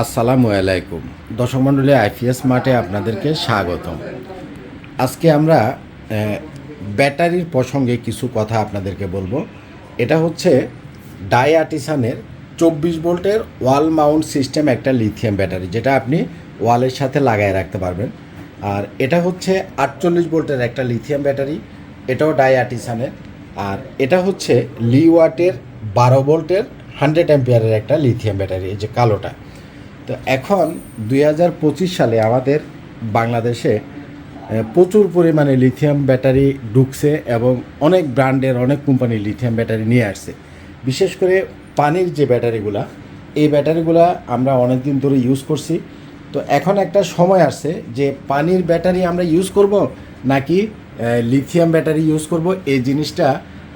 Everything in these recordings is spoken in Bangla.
আসসালামু আলাইকুম। দর্শক মণ্ডলী, আইপিএস মাঠে আপনাদেরকে স্বাগতম। আজকে আমরা ব্যাটারির প্রসঙ্গে কিছু কথা আপনাদেরকে বলব। এটা হচ্ছে ডাই আর্টিসানের চব্বিশ ভোল্টের ওয়াল মাউন্ট সিস্টেম একটা লিথিয়াম ব্যাটারি, যেটা আপনি ওয়ালের সাথে লাগায় রাখতে পারবেন। আর এটা হচ্ছে আটচল্লিশ ভোল্টের একটা লিথিয়াম ব্যাটারি, এটাও ডাই আর্টিসানের। আর এটা হচ্ছে লি ওয়াটের বারো ভোল্টের হান্ড্রেড অ্যাম্পিয়ারের একটা লিথিয়াম ব্যাটারি, এই যে কালোটা। তো এখন দুই হাজার পঁচিশ সালে আমাদের বাংলাদেশে প্রচুর পরিমাণে লিথিয়াম ব্যাটারি ঢুকছে এবং অনেক ব্র্যান্ডের, অনেক কোম্পানি লিথিয়াম ব্যাটারি নিয়ে আসছে। বিশেষ করে পানির যে ব্যাটারিগুলা, এই ব্যাটারিগুলা আমরা অনেক দিন ধরে ইউজ করছি। তো এখন একটা সময় আসছে যে পানির ব্যাটারি আমরা ইউজ করব নাকি লিথিয়াম ব্যাটারি ইউজ করব? এই জিনিসটা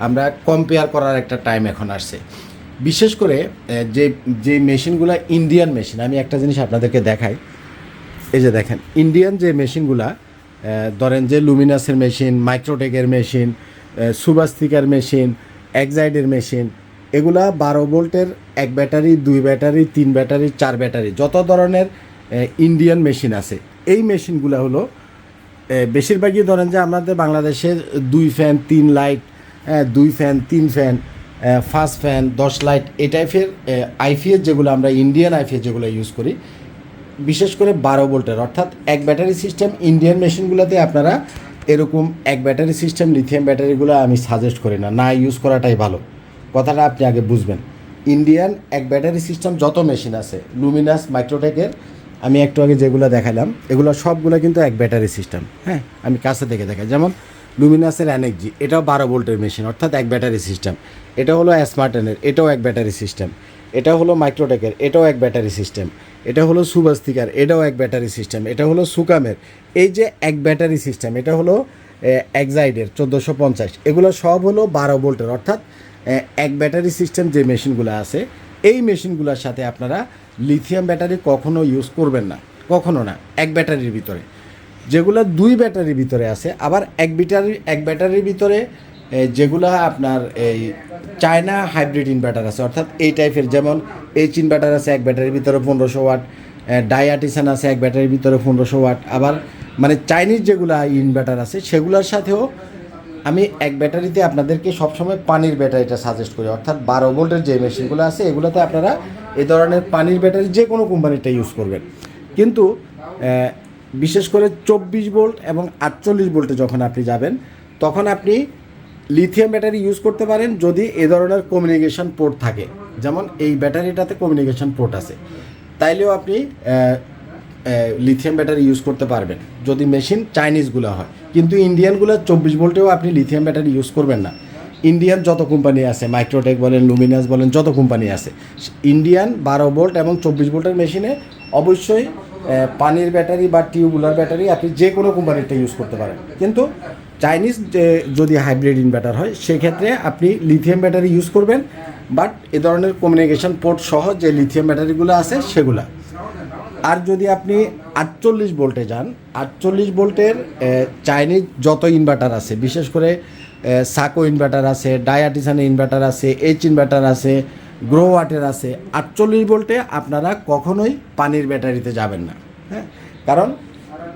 আমরা কম্পেয়ার করার একটা টাইম এখন আসছে। বিশেষ করে যে যে মেশিনগুলো ইন্ডিয়ান মেশিন আমি একটা জিনিস আপনাদেরকে দেখাই। এই যে দেখেন ইন্ডিয়ান যে মেশিনগুলা ধরেন যে লুমিনাসের মেশিন মাইক্রোটেকের মেশিন সুবাস্তিকার মেশিন এক্সাইডের মেশিন এগুলা বারো ভোল্টের এক ব্যাটারি, দুই ব্যাটারি, তিন ব্যাটারি, চার ব্যাটারি, যত ধরনের ইন্ডিয়ান মেশিন আছে। এই মেশিনগুলো হলো বেশিরভাগই ধরেন যে আমাদের বাংলাদেশের দুই ফ্যান তিন লাইট হ্যাঁ দুই ফ্যান তিন ফ্যান ফার্স্ট ফ্যান দশ লাইট এ টাইপের আইপিএস যেগুলো আমরা ইন্ডিয়ান আইপিএস যেগুলো ইউজ করি, বিশেষ করে বারো ভোল্টের, অর্থাৎ এক ব্যাটারি সিস্টেম ইন্ডিয়ান মেশিনগুলোতে আপনারা এরকম এক ব্যাটারি সিস্টেম লিথিয়াম ব্যাটারিগুলো আমি সাজেস্ট করি না না ইউজ করাটাই ভালো। কথাটা আপনি আগে বুঝবেন। ইন্ডিয়ান এক ব্যাটারি সিস্টেম যত মেশিন আছে লুমিনাস মাইক্রোটেকের আমি একটু আগে যেগুলো দেখালাম, এগুলো সবগুলো কিন্তু এক ব্যাটারি সিস্টেম হ্যাঁ? আমি কাছে থেকে দেখাই। যেমন লুমিনাসের অ্যানেকজি এটাও বারো ভোল্টের মেশিন অর্থাৎ এক ব্যাটারি সিস্টেম এটা হলো স্মার্টেনের এটাও এক ব্যাটারি সিস্টেম এটা হলো মাইক্রোটেকের এটাও এক ব্যাটারি সিস্টেম এটা হলো সুবাস্তিকার এটাও এক ব্যাটারি সিস্টেম এটা হলো সুকামের এই যে এক ব্যাটারি সিস্টেম এটা হলো এক্সাইডের চোদ্দোশো পঞ্চাশ। এগুলো সব হলো বারো ভোল্টের, অর্থাৎ এক ব্যাটারি সিস্টেম যে মেশিনগুলো আছে, এই মেশিনগুলোর সাথে আপনারা লিথিয়াম ব্যাটারি কখনো ইউজ করবেন না। কখনো না, এক ব্যাটারির ভিতরে। যেগুলো দুই ব্যাটারির ভিতরে আছে, আবার এক ব্যাটারি এক ব্যাটারির ভিতরে যেগুলা আপনার এই চায়না হাইব্রিড ইনভার্টার আছে, অর্থাৎ এই টাইপের যেমন এইচ ইনভার্টার আছে এক ব্যাটারির ভিতরে পনেরোশো ওয়াট ডায়াটিসান আছে এক ব্যাটারির ভিতরে পনেরোশো ওয়াট, আবার মানে চাইনিজ যেগুলা ইনভার্টার আছে, সেগুলোর সাথেও আমি এক ব্যাটারিতে আপনাদেরকে সবসময় পানির ব্যাটারিটা সাজেস্ট করি, অর্থাৎ বারো ভোল্টের যে মেশিনগুলো আছে, এগুলোতে আপনারা এ ধরনের পানির ব্যাটারি যে কোনো কোম্পানিটা ইউজ করবেন। কিন্তু বিশেষ করে চব্বিশ ভোল্ট এবং আটচল্লিশ ভোল্টে যখন আপনি যাবেন, তখন আপনি লিথিয়াম ব্যাটারি ইউজ করতে পারেন যদি এ ধরনের কমিউনিকেশন পোর্ট থাকে। যেমন এই ব্যাটারিটাতে কমিউনিকেশন পোর্ট আছে। তাইলেও আপনি লিথিয়াম ব্যাটারি ইউজ করতে পারবেন। যদি মেশিন চাইনিজগুলো হয়। কিন্তু ইন্ডিয়ানগুলো চব্বিশ ভোল্টেও আপনি লিথিয়াম ব্যাটারি ইউজ করবেন না। ইন্ডিয়ান যত কোম্পানি আছে মাইক্রোটেক বলেন লুমিনাস বলেন, যত কোম্পানি আছে ইন্ডিয়ান বারো ভোল্ট এবং চব্বিশ ভোল্টের মেশিনে অবশ্যই পানির ব্যাটারি বা টিউবুলার ব্যাটারি আপনি যে কোনো কোম্পানিটা ইউজ করতে পারেন। কিন্তু চাইনিজ যে, যদি হাইব্রিড ইনভার্টার হয়, সেক্ষেত্রে আপনি লিথিয়াম ব্যাটারি ইউজ করবেন বাট এ ধরনের কমিউনিকেশন পোর্ট সহ যে লিথিয়াম ব্যাটারিগুলো আছে, সেগুলা। আর যদি আপনি আটচল্লিশ ভোল্টে যান, আটচল্লিশ ভোল্টের চাইনিজ যত ইনভার্টার আছে, বিশেষ করে সাকো ইনভার্টার আছে ডায়াটিসানের ইনভার্টার আছে এইচ ইনভার্টার আছে গ্রো ওয়াটের আছে। আটচল্লিশ ভোল্টে আপনারা কখনোই পানির ব্যাটারিতে যাবেন না হ্যাঁ? কারণ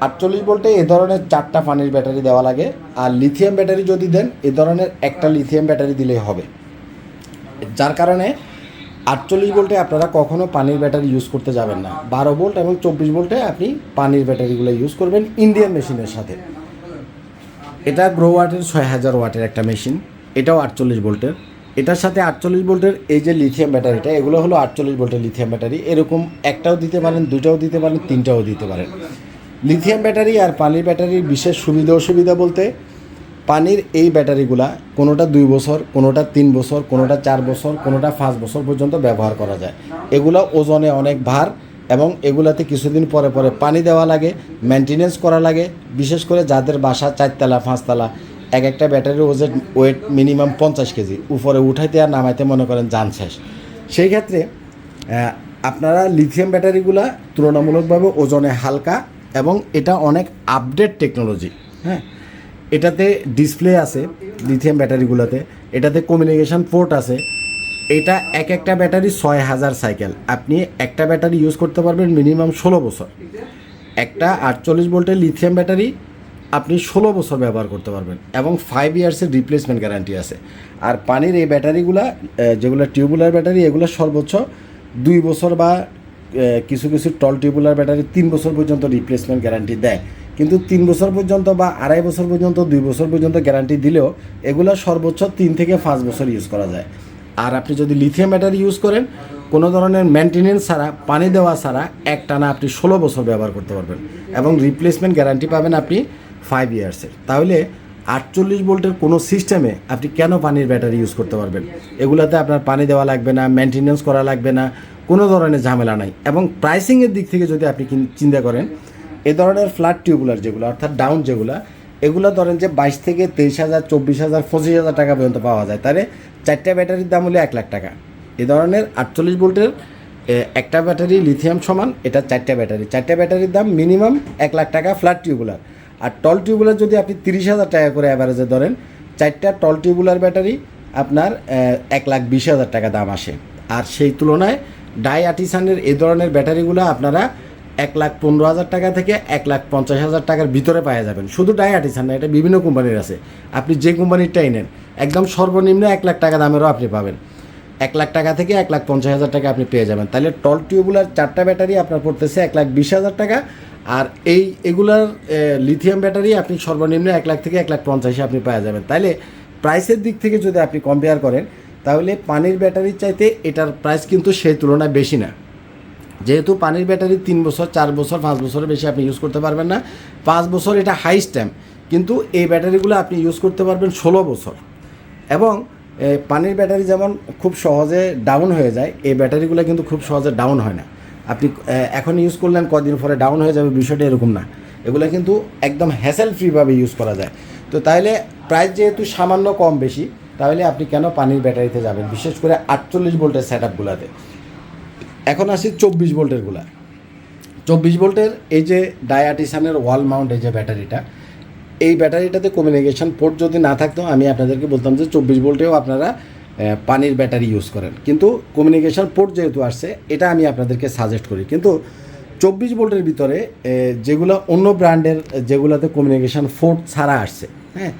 আটচল্লিশ ভোল্টে এ ধরনের চারটা পানির ব্যাটারি দেওয়া লাগে, আর লিথিয়াম ব্যাটারি যদি দেন, এ ধরনের একটা লিথিয়াম ব্যাটারি দিলেই হবে। যার কারণে আটচল্লিশ ভোল্টে আপনারা কখনো পানির ব্যাটারি ইউজ করতে যাবেন না। বারো ভোল্ট এবং চব্বিশ ভোল্টে আপনি পানির ব্যাটারিগুলো ইউজ করবেন ইন্ডিয়ান মেশিনের সাথে। এটা গ্রো ওয়াটের ছয় হাজার ওয়াটের একটা মেশিন এটাও আটচল্লিশ ভোল্টের। এটার সাথে আটচল্লিশ ভোল্টের এই যে লিথিয়াম ব্যাটারিটা এগুলো হলো আটচল্লিশ ভোল্টের লিথিয়াম ব্যাটারি এরকম একটাও দিতে পারেন, দুটাও দিতে পারেন, তিনটাও দিতে পারেন। লিথিয়াম ব্যাটারি আর পানির ব্যাটারির বিশেষ সুবিধা অসুবিধা বলতে, পানির এই ব্যাটারিগুলা কোনোটা দুই বছর, কোনোটা তিন বছর, কোনোটা চার বছর, কোনোটা পাঁচ বছর পর্যন্ত ব্যবহার করা যায়। এগুলো ওজনে অনেক ভার এবং এগুলাতে কিছুদিন পরে পরে পানি দেওয়া লাগে মেনটেনেন্স করা লাগে, বিশেষ করে যাদের বাসা চারতলা, পাঁচতলা, এক একটা ব্যাটারির ওজন ওয়েট মিনিমাম পঞ্চাশ কেজি, উপরে উঠাইতে আর নামাইতে মনে করেন যান শেষ। সেই ক্ষেত্রে আপনারা লিথিয়াম ব্যাটারিগুলা তুলনামূলকভাবে ওজনে হালকা এবং এটা অনেক আপডেট টেকনোলজি হ্যাঁ? এটাতে ডিসপ্লে আছে লিথিয়াম ব্যাটারিগুলোতে এটাতে কমিউনিকেশন পোর্ট আছে এটা এক একটা ব্যাটারি ছয় হাজার সাইকেল। আপনি একটা ব্যাটারি ইউজ করতে পারবেন মিনিমাম ষোলো বছর। একটা আটচল্লিশ ভোল্টের লিথিয়াম ব্যাটারি আপনি ষোলো বছর ব্যবহার করতে পারবেন এবং ফাইভ ইয়ার্সের রিপ্লেসমেন্ট গ্যারান্টি আছে। আর পানির এই ব্যাটারিগুলা যেগুলো টিউবুলার ব্যাটারি, এগুলো সর্বোচ্চ দুই বছর বা কিছু কিছু টল টিউবুলার ব্যাটারি তিন বছর পর্যন্ত রিপ্লেসমেন্ট গ্যারান্টি দেয়। কিন্তু তিন বছর পর্যন্ত বা আড়াই বছর পর্যন্ত, দুই বছর পর্যন্ত গ্যারান্টি দিলেও এগুলো সর্বোচ্চ তিন থেকে পাঁচ বছর ইউজ করা যায়। আর আপনি যদি লিথিয়াম ব্যাটারি ইউজ করেন, কোনো ধরনের মেনটেনেন্স ছাড়া, পানি দেওয়া ছাড়া এক টানা আপনি ষোলো বছর ব্যবহার করতে পারবেন এবং রিপ্লেসমেন্ট গ্যারান্টি পাবেন আপনি ফাইভ ইয়ার্সের তাহলে আটচল্লিশ ভোল্টের কোনো সিস্টেমে আপনি কেন পানির ব্যাটারি ইউজ করতে পারবেন? এগুলাতে আপনার পানি দেওয়া লাগবে না মেনটেনেন্স করা লাগবে না, কোনো ধরনের ঝামেলা নাই। এবং প্রাইসিংয়ের দিক থেকে যদি আপনি চিন্তা করেন, এ ধরনের ফ্ল্যাট টিউবুলার যেগুলো, অর্থাৎ ডাউন যেগুলো এগুলো ধরেন যে বাইশ থেকে তেইশ হাজার, চব্বিশ হাজার, পঁচিশ হাজার টাকা পর্যন্ত পাওয়া যায়। তাহলে চারটা ব্যাটারির দাম হলো এক লাখ টাকা। এ ধরনের আটচল্লিশ ভোল্টের একটা ব্যাটারি লিথিয়াম সমান, এটা চারটা ব্যাটারি। চারটা ব্যাটারির দাম মিনিমাম এক লাখ টাকা ফ্ল্যাট টিউবুলার আর টল টিউবুলার যদি আপনি তিরিশ হাজার টাকা করে অ্যাভারেজে ধরেন, চারটা টল টিউবুলার ব্যাটারি আপনার এক লাখ বিশ হাজার টাকা দাম আসে। আর সেই তুলনায় ডাই আর্টিসানের এই ধরনের ব্যাটারিগুলো আপনারা এক লাখ পনেরো হাজার টাকা থেকে এক লাখ পঞ্চাশ হাজার টাকার ভিতরে পাওয়া যাবেন। শুধু ডাই আর্টিসান না, এটা বিভিন্ন কোম্পানির আছে। আপনি যে কোম্পানিরটাই নেন, একদম সর্বনিম্ন এক লাখ টাকা দামেরও আপনি পাবেন। এক লাখ টাকা থেকে এক লাখ পঞ্চাশ হাজার টাকা আপনি পেয়ে যাবেন। তাহলে টল টিউবুলার চারটা ব্যাটারি আপনার পড়তেছে এক লাখ বিশ হাজার টাকা। আর এই এগুলার লিথিয়াম ব্যাটারি আপনি সর্বনিম্ন এক লাখ থেকে এক লাখ পঞ্চাশে আপনি পাওয়া যাবেন। তাহলে প্রাইসের দিক থেকে যদি আপনি কম্পেয়ার করেন, তাহলে পানির ব্যাটারির চাইতে এটার প্রাইস কিন্তু সেই তুলনায় বেশি না। যেহেতু পানির ব্যাটারি তিন বছর, চার বছর, পাঁচ বছরের বেশি আপনি ইউজ করতে পারবেন না। পাঁচ বছর এটা হাই স্ট্যাম্প কিন্তু এই ব্যাটারিগুলো আপনি ইউজ করতে পারবেন ষোলো বছর। এবং পানির ব্যাটারি যেমন খুব সহজে ডাউন হয়ে যায়, এই ব্যাটারিগুলো কিন্তু খুব সহজে ডাউন হয় না। আপনি এখন ইউজ করলেন, কদিন পরে ডাউন হয়ে যাবে, বিষয়টা এরকম না। এগুলো কিন্তু একদম হ্যাসেল ফ্রিভাবে ইউজ করা যায়। তো তাইলে প্রাইস যেহেতু সামান্য কম বেশি তাহলে আপনি কেন পানির ব্যাটারিতে যাবেন? বিশেষ করে আটচল্লিশ ভোল্টের সেট আপগুলোতে এখন আসি চব্বিশ ভোল্টেরগুলা চব্বিশ ভোল্টের এই যে ডায়াটিসানের ওয়াল মাউন্ট, এই যে ব্যাটারিটা, এই ব্যাটারিটাতে কমিউনিকেশন পোর্ট যদি না থাকতো, আমি আপনাদেরকে বলতাম যে চব্বিশ ভোল্টেও আপনারা পানির ব্যাটারি ইউজ করেন। কিন্তু কমিউনিকেশন পোর্ট যেহেতু আসছে, এটা আমি আপনাদেরকে সাজেস্ট করি। কিন্তু চব্বিশ ভোল্টের ভিতরে যেগুলো অন্য ব্র্যান্ডের, যেগুলোতে কমিউনিকেশন পোর্ট ছাড়া আসছে হ্যাঁ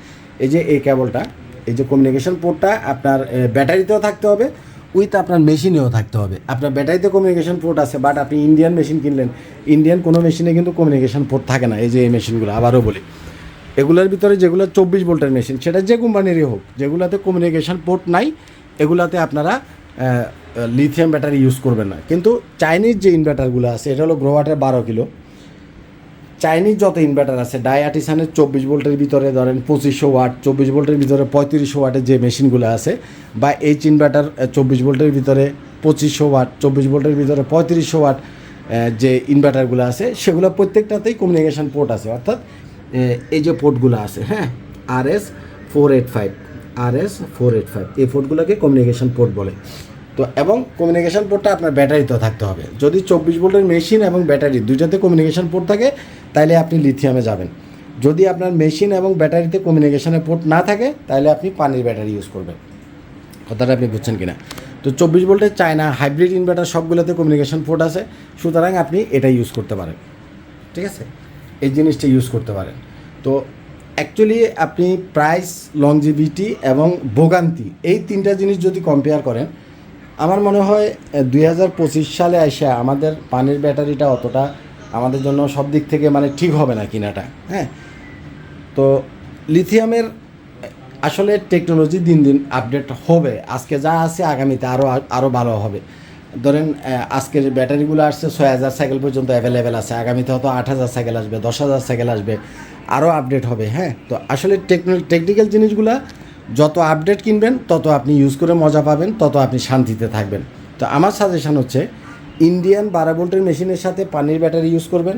এই যে এই কেবলটা এই যে কমিউনিকেশন পোর্টটা আপনার ব্যাটারিতেও থাকতে হবে উইথ আপনার মেশিনেও থাকতে হবে। আপনার ব্যাটারিতে কমিউনিকেশন পোর্ট আছে বাট আপনি ইন্ডিয়ান মেশিন কিনলেন ইন্ডিয়ান কোনো মেশিনে কিন্তু কমিউনিকেশন পোর্ট থাকে না, এই যে এই মেশিনগুলো আবারও বলি। এগুলোর ভিতরে যেগুলো চব্বিশ ভোল্টের মেশিন সেটা যে কোম্পানিরই হোক, যেগুলোতে কমিউনিকেশন পোর্ট নাই, এগুলাতে আপনারা লিথিয়াম ব্যাটারি ইউজ করবেন না। কিন্তু চাইনিজ যে ইনভার্টারগুলো আছে, এটা হলো গ্রোয়াটের বারো কিলো। চাইনিজ যত ইনভার্টার আছে ডায়াটিসানের চব্বিশ ভোল্টের ভিতরে, ধরেন পঁচিশশো ওয়াট, চব্বিশ ভোল্টের ভিতরে পঁয়ত্রিশশো ওয়াটের যে মেশিনগুলো আছে, বা এইচ ইনভার্টার চব্বিশ ভোল্টের ভিতরে পঁচিশশো ওয়াট, চব্বিশ ভোল্টের ভিতরে পঁয়ত্রিশশো ওয়াট যে ইনভার্টারগুলো আছে, সেগুলো প্রত্যেকটাতেই কমিউনিকেশান পোর্ট আছে। অর্থাৎ এই যে পোর্টগুলো আছে হ্যাঁ R S four eight five R S four eight five এই পোর্টগুলোকে কমিউনিকেশন পোর্ট বলে। তো, এবং কমিউনিকেশন পোর্টটা আপনার ব্যাটারিতে থাকতে হবে। যদি চব্বিশ ভোল্টের মেশিন এবং ব্যাটারি দুইটাতে কমিউনিকেশান পোর্ট থাকে তাহলে আপনি লিথিয়ামে যাবেন। যদি আপনার মেশিন এবং ব্যাটারিতে কমিউনিকেশনের পোর্ট না থাকে তাহলে আপনি পানির ব্যাটারি ইউজ করবেন। কথাটা আপনি বুঝছেন কিনা? তো চব্বিশ ভোল্টের চায়না হাইব্রিড ইনভার্টার সবগুলোতে কমিউনিকেশন পোর্ট আছে। সুতরাং আপনি এটা ইউজ করতে পারেন। ঠিক আছে? এই জিনিসটা ইউজ করতে পারেন। তো অ্যাকচুয়ালি আপনি প্রাইস লংজিভিটি এবং ভোগান্তি, এই তিনটা জিনিস যদি কম্পেয়ার করেন, আমার মনে হয় দুই হাজার পঁচিশ সালে এসে আমাদের পানির ব্যাটারিটা অতটা আমাদের জন্য সব দিক থেকে মানে ঠিক হবে না কিনাটা হ্যাঁ? তো লিথিয়ামের আসলে টেকনোলজি দিন দিন আপডেট হবে, আজকে যা আছে আগামীতে আরও আরও ভালো হবে। ধরেন আজকের ব্যাটারিগুলো আসছে ছয় হাজার সাইকেল পর্যন্ত অ্যাভেলেবেল আছে আগামীতে হয়তো আট হাজার সাইকেল আসবে, দশ হাজার সাইকেল আসবে আরও আপডেট হবে হ্যাঁ? তো আসলে টেকনো টেকনিক্যাল জিনিসগুলা যত আপডেট কিনবেন, তত আপনি ইউজ করে মজা পাবেন, তত আপনি শান্তিতে থাকবেন। তো আমার সাজেশান হচ্ছে ইন্ডিয়ান বারো ভোল্টের মেশিনের সাথে পানির ব্যাটারি ইউজ করবেন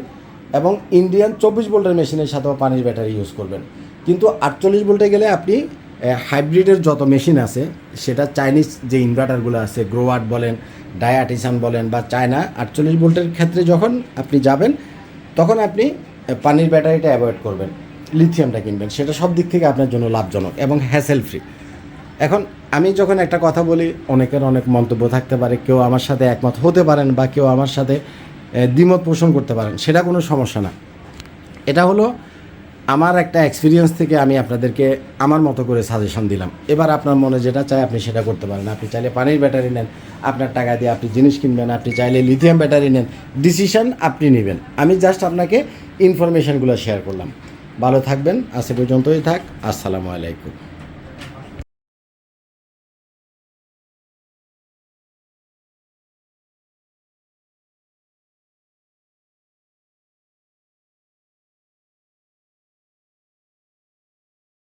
এবং ইন্ডিয়ান চব্বিশ ভোল্টের মেশিনের সাথেও পানির ব্যাটারি ইউজ করবেন। কিন্তু আটচল্লিশ ভোল্টে গেলে আপনি হাইব্রিডের যত মেশিন আছে, সেটা চাইনিজ যে ইনভার্টারগুলো আছে গ্রোয়াট বলেন, ডায়াটিসান বলেন বা চায়না, আটচল্লিশ ভোল্টের ক্ষেত্রে যখন আপনি যাবেন, তখন আপনি পানির ব্যাটারিটা অ্যাভয়েড করবেন, লিথিয়ামটা কিনবেন। সেটা সব দিক থেকে আপনার জন্য লাভজনক এবং হ্যাসেল ফ্রি। এখন আমি যখন একটা কথা বলি, অনেকের অনেক মন্তব্য থাকতে পারে, কেউ আমার সাথে একমত হতে পারেন বা কেউ আমার সাথে দ্বিমত পোষণ করতে পারেন। সেটা কোনো সমস্যা না। এটা হলো আমার একটা এক্সপিরিয়েন্স থেকে আমি আপনাদেরকে আমার মতো করে সাজেশন দিলাম। এবার আপনার মনে যেটা চায় আপনি সেটা করতে পারেন। আপনি চাইলে পানির ব্যাটারি নেন, আপনার টাকা দিয়ে আপনি জিনিস কিনবেন, আপনি চাইলে লিথিয়াম ব্যাটারি নেন ডিসিশন আপনি নেবেন। আমি জাস্ট আপনাকে ইনফরমেশনগুলো শেয়ার করলাম। ভালো থাকবেন, আজ এ পর্যন্তই থাক। আসসালামু আলাইকুম।